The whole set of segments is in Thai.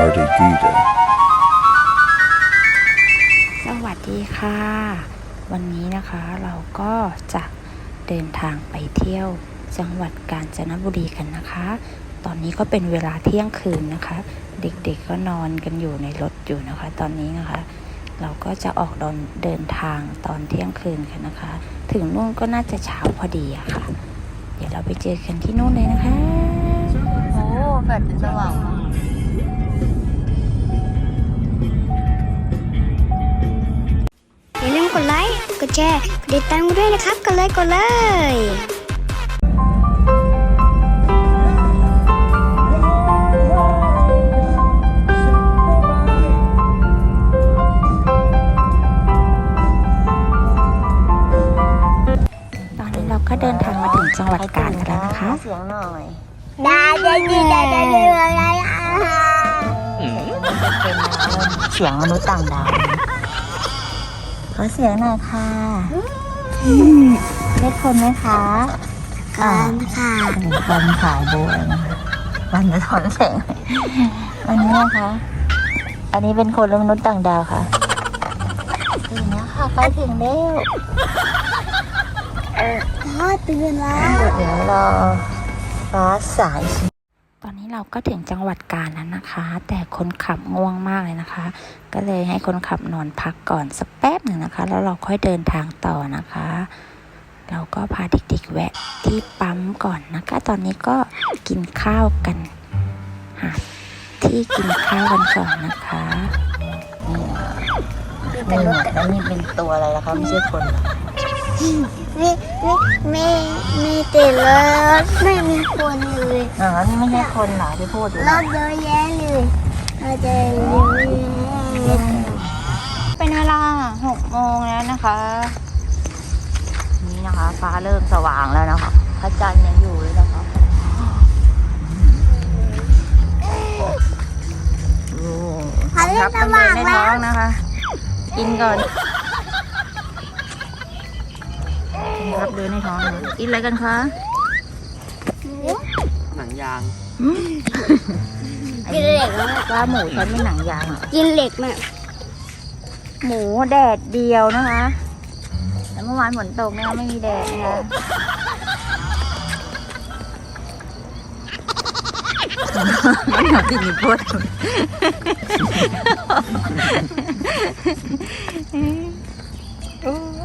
Ardegida. สวัสดีค่ะ วันนี้นะคะเราก็จะเดินทางไปเที่ยวจังหวัดกาญจนบุรีกันนะคะ ตอนนี้ก็เป็นเวลาเที่ยงคืนนะคะ เด็กๆก็นอนกันอยู่ในรถอยู่นะคะ ตอนนี้นะคะ เราก็จะออกเดินเดินทางตอนเที่ยงคืนกันนะคะ ถึงนู่นก็น่าจะเช้าพอดีอะค่ะ เดี๋ยวเราไปเจอกันที่นู่นเลยนะคะ โอ้แฟลชสว่าง ลืมกดไลค์ กดแชร์ กดติดตามกันด้วยนะครับกดเลยกดเลยตอนนี้เราก็เดินทางมาถึงจังหวัดกาญกันแล้วนะคะเสียงหน่อยดาดาดีดาดาดีอะไรอะเป็นเสียงมนุษย์ต่างดาวข อเสียงหน่อยค่ะเรียกคนไหมคะกันค่ะวันขายโบยนะคะวันจะถอนแสงวันนี้นะคะ อันนี้เป็นคนและมนุษย์ต่างดาวค่ะถึงแล้วค่ะใกล้ถึงแล้วพ่อตื่นแล้ว เดี๋ยวรอฟ้าสายตอนนี้ เราก็ถึงจังหวัดกาญแล้วนะคะ แต่คนขับง่วงมากเลยนะคะ ก็เลยให้คนขับนอนพักก่อนสักแป๊บหนึ่งนะคะ แล้วเราค่อยเดินทางต่อนะคะ เราก็พาเด็กๆแวะที่ปั๊มก่อนนะคะ ตอนนี้ก็กินข้าวกันหาที่กินข้าวกันก่อนนะคะเป็นรถแต่นี่เป็นตัวอะไรล่ะคะไม่ใช่คนหรอ มีมีมีมีแต่รถไม่มีคนเลยอ๋อนี่ไม่ใช่คนเหรอที่พูดอยู่รถเยอะแยะเลยเราจะมีเป็นเวลาหกโมงแล้วนะคะ นี่นะคะฟ้าเริ่มสว่างแล้วนะคะพระจันทร์ยังอยู่เลยนะคะโอ้พาเล่ครันบสเป็นเดิว่านงในแล้ท้อวงนะคะ กินก่อน นครับเดินในท้องนะกินอะไรกันคะหนังยางกินเหล็กแล้วว่าหมูฉันไม่หนังยางเหรอกินเหล็กน่ะหมูแดดเดียวนะคะ แต่เมื่อวานฝนตกนะคะไม่มีแดดนะคะมันหนาวติดมีพูด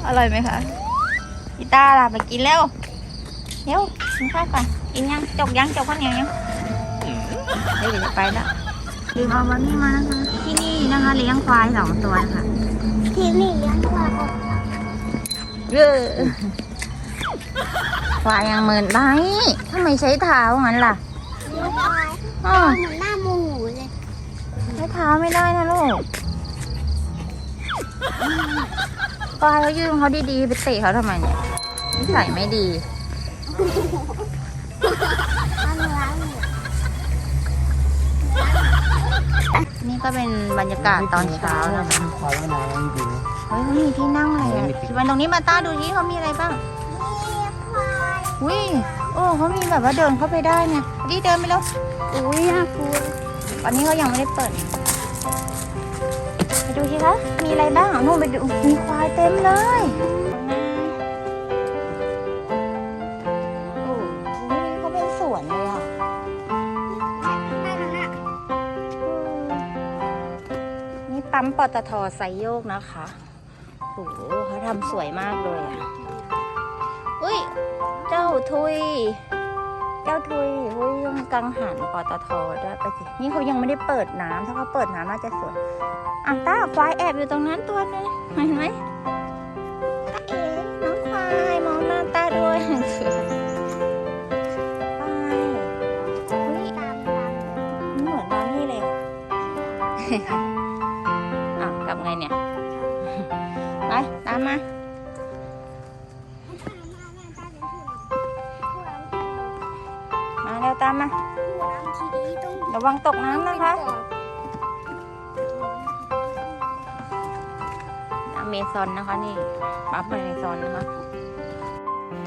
อร่อยไหมคะ กีตาร์ล่ะไปกินแล้วเร็วกินข้าวก่อนกินยังจกยังจกข้าวเหนียวยังเดี๋ยวจะไปแล้วลืมเอาวันนี้มานะคะที่นี่นะคะเลี้ยงควายสองตัวนะคะที่นี่เลี้ยงควายเออควายยังเมินได้ทำไมใช้เท้างั้นล่ะเลี้ยงควายอ้อเหมือนหน้าโมโหเลยใช้เท้าไม่ได้นะลูก ควายเขายืนเขาดีๆไปเตะเขาทำไมเนี่ยนิสัยไม่ดีร้านร้านนี่ก็เป็นบรรยากาศตอนเช้านะคะควายว่ายน้ำจริงเฮ้ยเขามีที่นั่งอะไรอะวันตรงนี้มาต้าดูที่เขามีอะไรบ้างอุ้ยโอ้เขามีแบบว่าเดินเข้าไปได้ไงดีเดินไปแล้วอุ้ยน่ากลัวตอนนี้เขายังไม่ได้เปิดไป ดูสิคะ มีอะไรบ้างนู่นไปดูมีควายเต็มเลยโอ้นี่เขาเป็นสวนเลยอะนี่ปั๊มปตทไซโยกนะคะโอ้โหเขาทำสวยมากเลยอะ อุ้ย เจ้าทุย เจ้าทุยหุ้ยยังกังหันปตทด้วยไปสินี่เขายังไม่ได้เปิดน้ำถ้าเขาเปิดน้ำน่าจะสวยอะต้าควายแอบอยู่ตรงนั้นตัวนึงเห็นไหมตาเอ๋น้องควายมองหน้าตาด้วยสวยควายอุ้ยมันเหมือนบาร์นี่เลยอะอะกลับไงเนี่ย ไป ตามมา ตามมา ระวังตกน้ำนะคะอเมซอนนะคะนี่ปั๊บอเมซอนนะคะ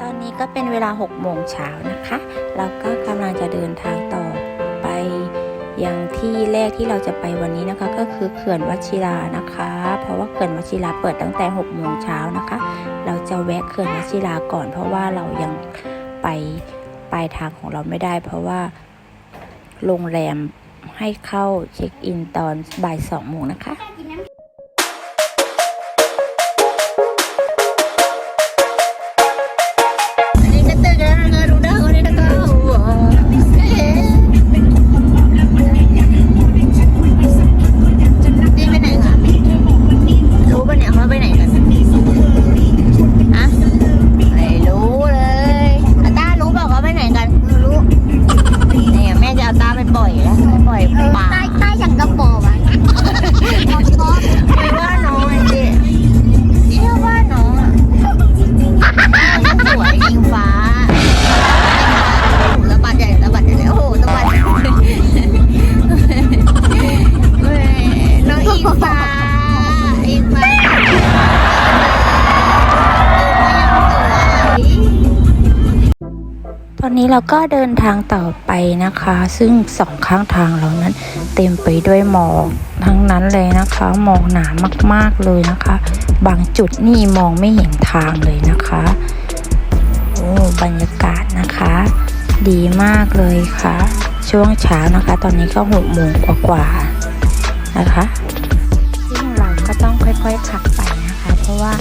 ตอนนี้ก็เป็นเวลา6โมงเช้านะคะ เราก็กำลังจะเดินทางต่อไปยังที่แรกที่เราจะไปวันนี้นะคะ ก็คือเขื่อนวชิรานะคะ เพราะว่าเขื่อนวชิราเปิดตั้งแต่6โมงเช้านะคะ เราจะแวะเขื่อนวชิราก่อน เพราะว่าเรายังไป ปลายทางของเราไม่ได้ เพราะว่าโรงแรมให้เข้าเช็คอินตอนบ่ายสองโมงนะคะ วันนี้เราก็เดินทางต่อไปนะคะ ซึ่งสองข้างทางเรานั้น เต็มไปด้วยหมอกทั้งนั้นเลยนะคะหมอกหนามากๆเลยนะคะ บางจุดนี่มองไม่เห็นทางเลยนะคะโอ้บรรยากาศนะคะ ดีมากเลยค่ะ ช่วงเช้านะคะ ตอนนี้ก็หกโมงกว่าๆนะคะซึ่งเราก็ต้องค่อยๆขับไปนะคะ เพราะว่า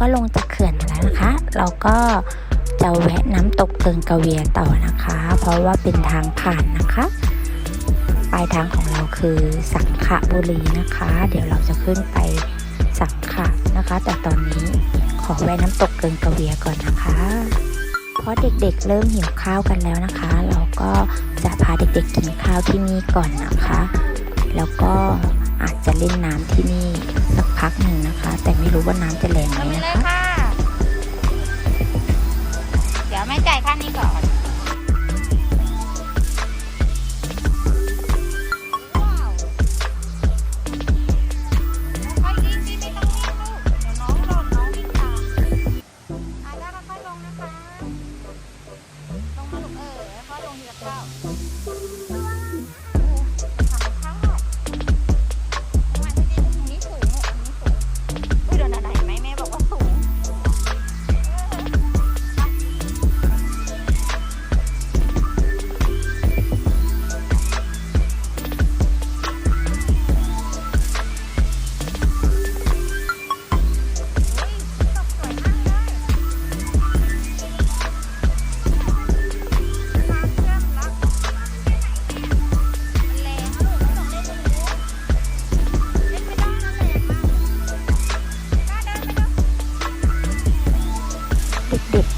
ก็ลงจากเขื่อนมาแล้วนะคะ เราก็จะแวะน้ำตกเกิงกะเวียต่อนะคะ เพราะว่าเป็นทางผ่านนะคะปลายทางของเราคือสังขบุรีนะคะ เดี๋ยวเราจะขึ้นไปสังขะนะคะ แต่ตอนนี้ขอแวะน้ำตกเกิงกะเวียก่อนนะคะ เพราะเด็กๆเริ่มหิวข้าวกันแล้วนะคะ เราก็จะพาเด็กๆกินข้าวที่นี่ก่อนนะคะ แล้วก็อาจจะเล่นน้ำที่นี่ พักหนึ่งนะคะ แต่ไม่รู้ว่าน้ำจะแรงไหมนะคะ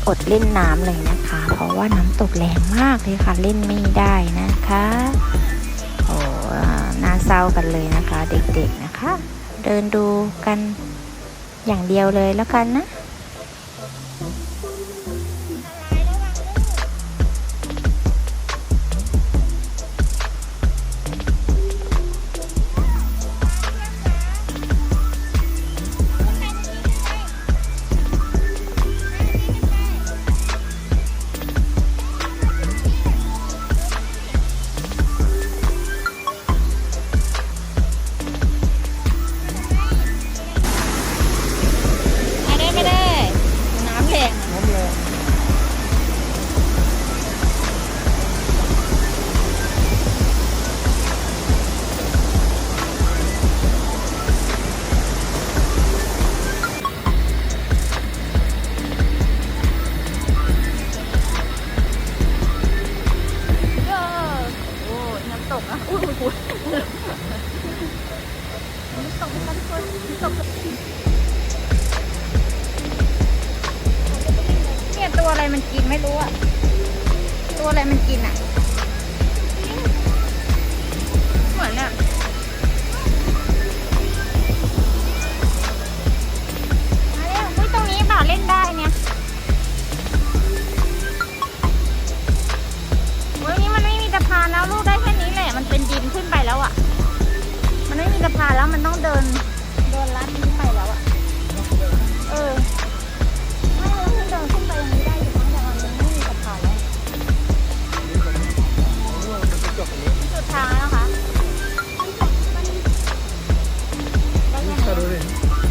อดเล่นน้ำเลยนะคะ เพราะว่าน้ำตกแรงมากเลยค่ะเล่นไม่ได้นะคะโอ้น่าเศร้ากันเลยนะคะ เด็กๆนะคะ เดินดูกันอย่างเดียวเลยแล้วกันนะ ตัวอะไรมันกินไม่รู้อะตัวอะไรมันกินอะเหมือนอะมาเร็วอุ้ยตรงนี้เปล่าเล่นได้เนี่ยโอ้ยนี่มันไม่มีสะพานแล้วลูกได้แค่นี้แหละ มันเป็นดินขึ้นไปแล้วอะมันไม่มีสะพานแล้วมันต้องเดินเดินลัด สุดทางแล้วค่ะได้แค่ก็นี้ดูดิ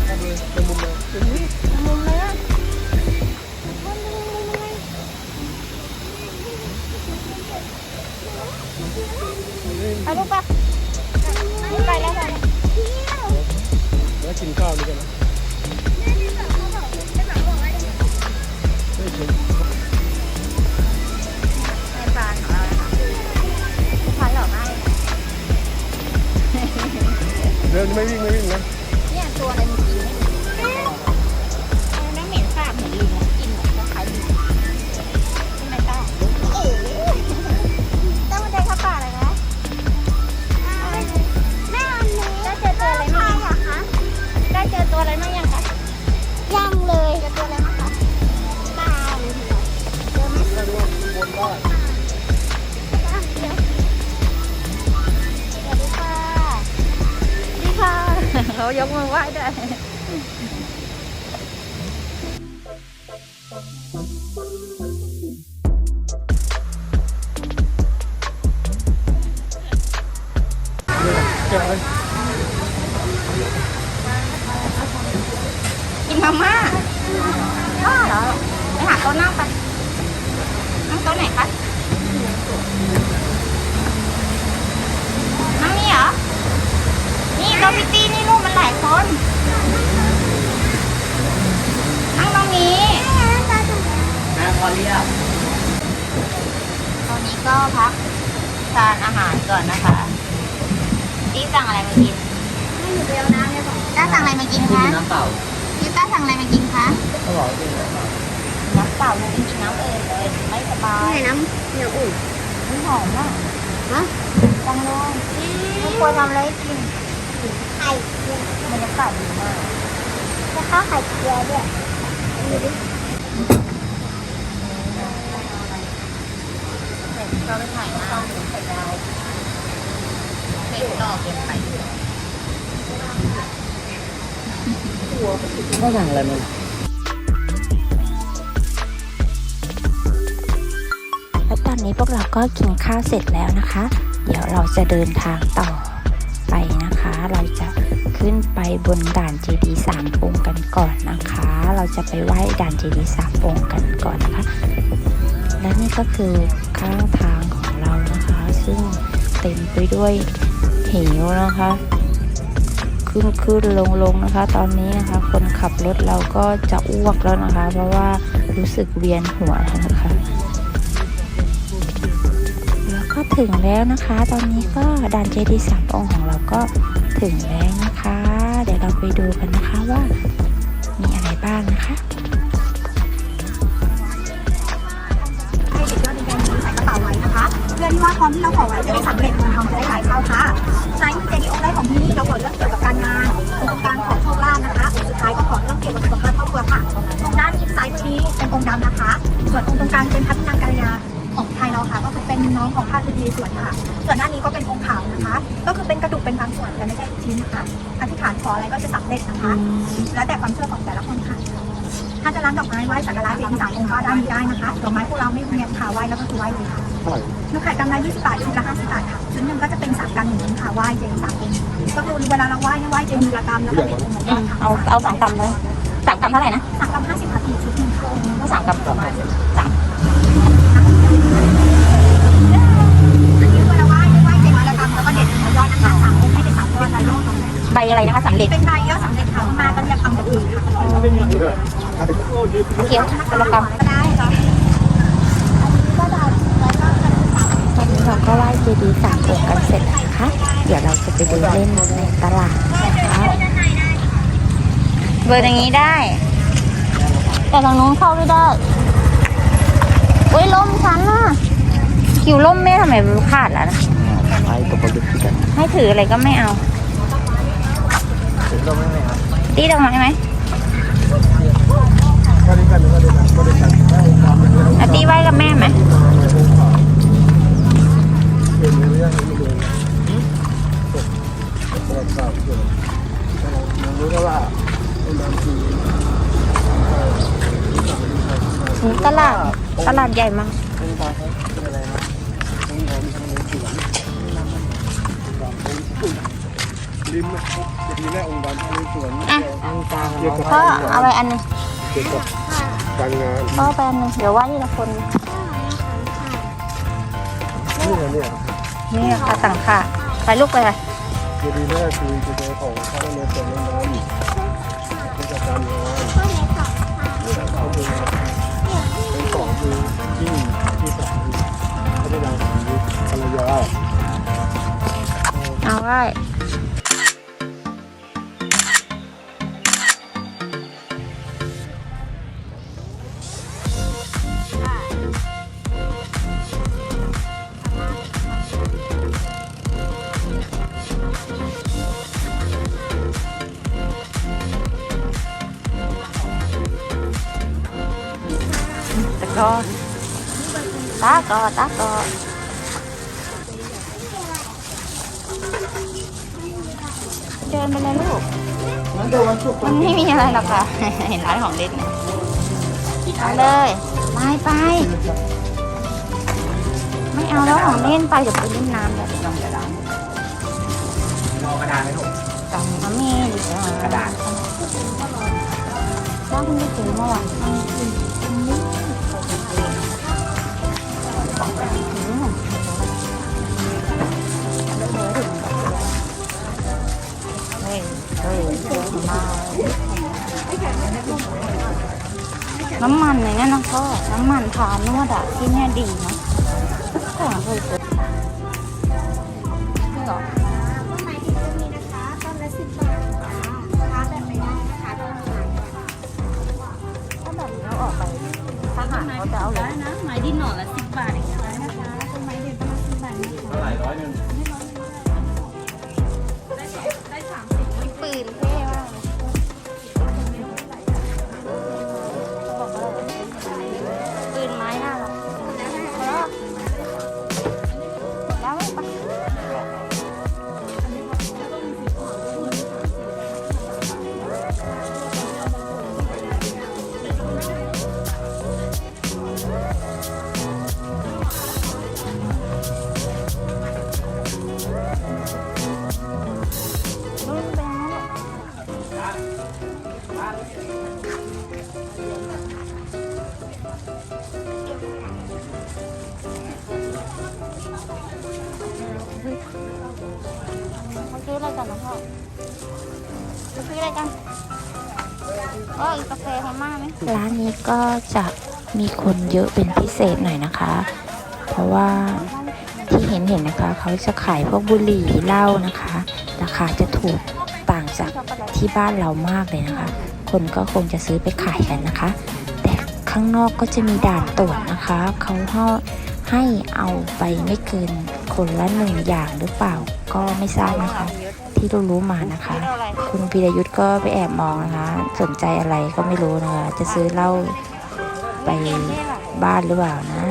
ก็ดูเป็นมุมเลยเป็นนี่มุมเลยอะไปลูกปไปแล้วไปแล้วกินข้าวด้วยกันนะ เขาย ทานอาหารก่อนนะคะพี่สั่งอะไรมากินให้หนูไปเอาน้ำเนี่ยก่อนต้าสั่งอะไรมากินคะน้ำเปล่าพี่ต้าสั่งอะไรมากินคะเขาบอกว่าเป็นน้ำเปล่าน้ำเปล่ามันกินน้ำเอ่ยเลยไม่สบายนี่ไงน้ำน้ำอุ่นมันหอมอะฮะจังเลยไม่ควรทำอะไรให้กินไข่เจียวบรรยากาศดีมากแล้วข้าวไข่เจียวด้วยดูดิ เร็จก็ไปถ่ายหน้าไข่ดาวเก็บต่อเก็บไปเขาสั่งอะไรมาและตอนนี้พวกเราก็กินข้าวเสร็จแล้วนะคะ เดี๋ยวเราจะเดินทางต่อไปนะคะ เราจะขึ้นไปบนด่านเจดีย์สามองค์กันก่อนนะคะ เราจะไปไหว้ด่านเจดีย์สามองค์กันก่อนนะคะ และนี่ก็คือ ข้างทางของเรานะคะ ซึ่งเต็มไปด้วยเหวนะคะขึ้นขึ้นลงลงนะคะ ตอนนี้นะคะ คนขับรถเราก็จะอ้วกแล้วนะคะ เพราะว่ารู้สึกเวียนหัวนะคะ แล้วก็ถึงแล้วนะคะ ตอนนี้ก็ด่านเจดีย์สามองค์ของเราก็ถึงแล้วนะคะ เดี๋ยวเราไปดูกันนะคะว่ามีอะไรบ้างนะคะ พื่อที่ว่าพรที่เราขอไว้จะได้สำเร็จเงินทองจะได้หลายเข้าค่ะซ้ายมือเจดีย์องค์แรกของที่นี่เราขอเรื่องเกี่ยวกับการงานองค์การขอโชคลาภนะคะองค์สุดท้ายก็ขอเรื่องเกี่ยวกับสุขภาพครอบครัวค่ะองค์ด้านนี้ซ้ายมือนี้เป็นองค์ดำนะคะ ส่วนองค์ตรงกลางเป็นพระพินังกรยาของไทยเราค่ะ ก็คือเป็นน้องของพระฤดีส่วนค่ะ ส่วนด้านนี้ก็เป็นองค์ขาวนะคะ ก็คือเป็นกระดูกเป็นบางส่วนแต่ไม่ใช่ทุกชิ้นค่ะอธิษฐานขออะไรก็จะสำเร็จนะคะ แล้วแต่ความเชื่อของแต่ละคนค่ะถ้าจะร้านดอกไม้ไหว้สักการะเจดีย์สามองค์ก็ได้มีได้นะคะดอกไม้พวกเราไม่เนียนค่ะไหว้แล้วก็คือไหว้เลยค่ะ หร่ลูกไข่กำไร20บาทชุดละ50บาทค่ะชุดหนึ่งก็จะเป็นสามกำหนึ่งค่ะไหว้เจดีย์สามองค์ก็คือเวลาเราไหว้เนี่ยไหว้เจดีย์ละกำแล้วก็เป็นองค์เหมือนกันค่ะเอาเอาสามกำเลยสามกำเท่าไหร่นะสามกำห้าสิบค่ะอีกชุดหนึ่งค่ะก็สามกำสามสามอันนี้เวลาไหว้ไหว้เจดีย์ละกำแล้วก็เด็ดหนึ่งยอดนะคะสามองค์ให้เป็นสามยอดละยอดใบอะไรนะคะสำเร็จเป็นใบยอดสำเร็จค่ะมาก็จะทำแบบอื่นค่ะเขียวกระกำก็ได้ค่ะ ตอนนี้ เราก็ไหว้เจดีย์สามองค์กันเสร็จแล้วนะคะ เดี๋ยวเราจะไปเดินเล่นในตลาดนะคะเบอร์อย่างนี้ได้ แต่ทางนู้นเข้าไม่ได้เว้ยล่มฉันน่ะคิวล่มแม่ทำไมมันขาดแล้วนะไอ้ตกประยุกต์กันให้ถืออะไรก็ไม่เอาถึงเราไม่ไหมครับตีดอกไม้ไหมก็ได้กันก็ได้กันก็ได้กันได้ความเป็นเรื่องอะตีไหว้กับแม่ไหม ตลาดตลาดใหญ่มากเป็นตาดเป็นอะไรนะเป็นของทางในสวนริมจะดีแม่องค์ดำทางสวนเกี่ยวกับพ่อเอาไปอันนึงเกี่ยวกับการงานพ่อไปอันนึงเดี๋ยวไหว้ทีละคนนี่ไงเนี่ยนี่ค่ะสังขะไปลูกไปเลยจะดีแม่คือจะเป็นของพระนเรศวรนั้นเที่ที่สามพระบิดาของภรรยา เอาไว้ กอตากอเดินไปเลยลูกมันไม่มีอะไรหรอกค่ะ เห็นร้านของเล่นนะเอาเลย ไปไป ไม่เอาแล้วของเล่นไปเดี๋ยวไปเล่นน้ำแบบนี้รอกระดาษไหมลูกกล่องน้ำมีดีกว่ากระดาษว่าคุณไปซื้อเมื่อวาน น้ำมันในนี่นะพ่อน้ำมันทานวดอะที่เนี่ดีนะต่างเลยนี่หรอจะเอาเลยนะม้ดินหน่อละสิบบาทเองนะคะต้นไม้เดือนประงละสิบบาทนะคะหลายร้อยหนึ่ง ซื้ออะไรกันนะพ่อเขาซื้ออะไรกันก็อีกกาแฟเขามาไหมร้านนี้ก็จะมีคนเยอะเป็นพิเศษหน่อยนะคะ เพราะว่าที่เห็นเห็นนะคะ เขาจะขายพวกบุหรี่เหล้านะคะ ราคาจะถูกต่างจากที่บ้านเรามากเลยนะคะ คนก็คงจะซื้อไปขายกันนะคะ แต่ข้างนอกก็จะมีด่านตรวจนะคะ เขาให้เอาไปไม่เกิน คนละหนึ่งอย่างหรือเปล่าก็ไม่ทราบนะคะ ที่รู้ๆมานะคะซื้ออะไรคุณพีรยุทธ์ก็ไปแอบมองนะคะ สนใจอะไรก็ไม่รู้นะคะ จะซื้อเหล้าไปบ้านหรือเปล่านะ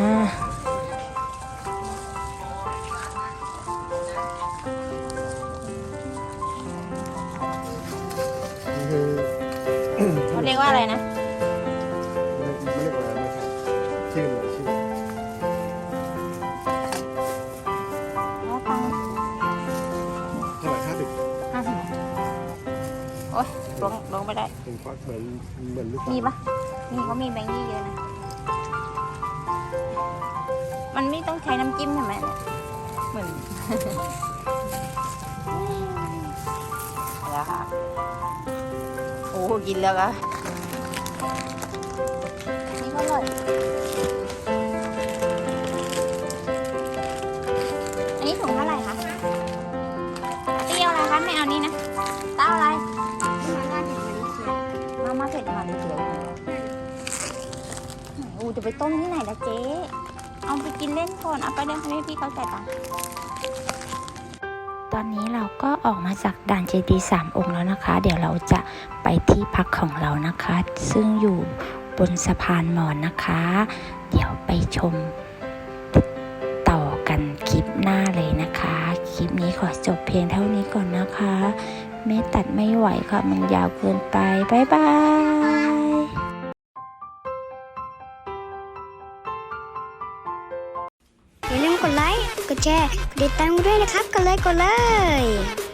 นี่คือเขาเรียกว่าอะไรนะ เป็นฟักเหมือนเหมือนลูกมีปะมีเขามีแบงค์ยี่เยอะนะ มันไม่ต้องใช้น้ำจิ้มใช่ไหมเนี่ยเหมือนแล้วค่ะ โอ้กินแล้วก็นี่ก็อร่อย อันนี้ถุงเท่าไหร่คะเปรี้ยวอะไรคะ ไม่เอานี่นะต้าอะไรมาม่าเผ็ดมาเลยเดี๋ยวอูจะไปต้มที่ไหนละเจ๊ เอาไปกินเล่นก่อน เอาไปเล่นให้พี่เขาจ่ายตังค์ตอนนี้เราก็ออกมาจากด่านเจดีย์สามองค์แล้วนะคะ เดี๋ยวเราจะไปที่พักของเรานะคะ ซึ่งอยู่บนสะพานหมอนนะคะ เดี๋ยวไปชมต่อกันคลิปหน้าเลยนะคะ คลิปนี้ขอจบเพียงเท่านี้ก่อนนะคะไม่ตัดไม่ไหวค่ะ มันยาวเกินไป บ๊ายบาย ติดตามด้วยนะครับกดเลยกดเลย